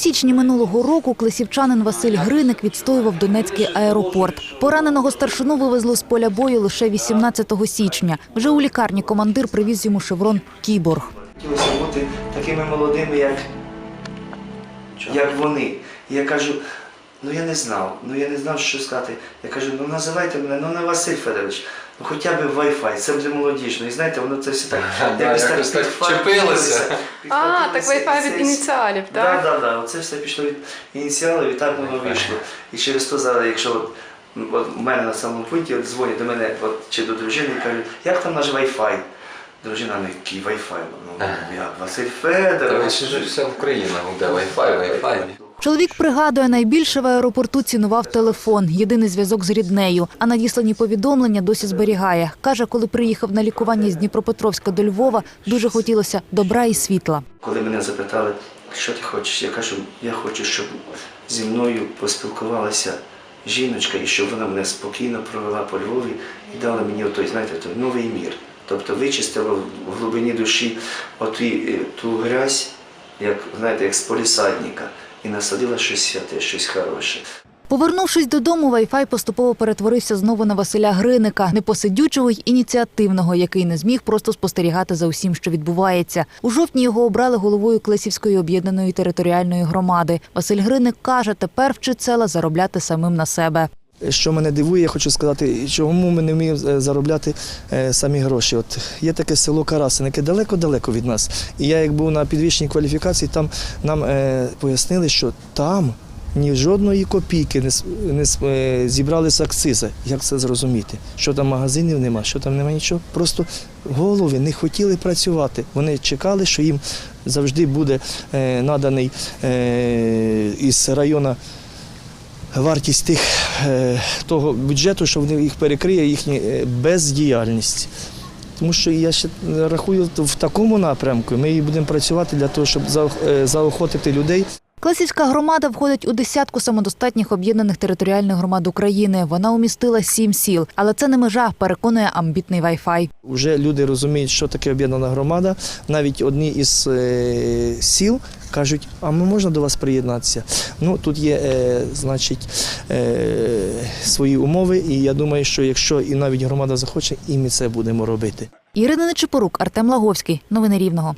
січні минулого року клесівчанин Василь Гриник відстоював Донецький аеропорт. Пораненого старшину вивезли з поля бою лише 18 січня. Вже у лікарні командир привіз йому шеврон Кіборг. Хотілося бути такими молодими, як, як вони. Я кажу, ну я не знав, ну я не знав, що сказати. Я кажу, ну називайте мене, ну не Василь Федорович, ну хоча б Wi-Fi, це буде молодіжно. І знаєте, воно це все так Да, якось так підфартилося, вчепилося. А, так Wi-Fi від ініціалів, Так, так? так, так. Оце все пішло від ініціалів і так воно вийшло. І через то зараз, якщо от, у мене на самому пункті от дзвонять до мене от, чи до дружини і кажуть, як там наш Wi-Fi? Дружина, ну який Wi-Fi? Ну, як Василь Та ви ще ж вся Україна буде Wi-Fi, Wi-Fi. Чоловік пригадує, найбільше в аеропорту цінував телефон, єдиний зв'язок з ріднею. А надіслані повідомлення досі зберігає. Каже, коли приїхав на лікування з Дніпропетровська до Львова, дуже хотілося добра і світла. Коли мене запитали, що ти хочеш, я кажу, я хочу, щоб зі мною поспілкувалася жіночка і щоб вона мене спокійно провела по Львові і дала мені той, знаєте, той новий мір. Тобто вичистила в глибині душі оту, е, ту грязь, як знаєте, як з полісадника, і насадила щось святе, щось хороше. Повернувшись додому, Wi-Fi поступово перетворився знову на Василя Гриника, непосидючого й ініціативного, який не зміг просто спостерігати за усім, що відбувається. У жовтні його обрали головою Клесівської об'єднаної територіальної громади. Василь Гриник каже, тепер вчить села заробляти самим на себе. Що мене дивує, я хочу сказати, чому ми не вміємо е, заробляти е, самі гроші. От є таке село Карасин, яке далеко-далеко від нас. І я, як був на підвищеній кваліфікації, там нам е, пояснили, що там ні жодної копійки не, зібрали з акцизи. Як це зрозуміти? Що там магазинів нема, що там нема нічого. Просто голови не хотіли працювати. Вони чекали, що їм завжди буде наданий із району вартість тих, того бюджету, що вони їх перекриє їхню е, бездіяльність. Тому що я ще рахую в такому напрямку. Ми будемо працювати для того, щоб е, заохотити людей. Класівська громада входить у десятку самодостатніх об'єднаних територіальних громад України. Вона умістила сім сіл, але це не межа, переконує амбітний Wi-Fi. Вже люди розуміють, що таке об'єднана громада. Навіть одні із е, сіл кажуть, а ми можна до вас приєднатися. Ну тут є, е, значить, е, свої умови, і я думаю, що якщо і навіть громада захоче, і ми це будемо робити. Ірина Нечипорук, Артем Лаговський. Новини Рівного.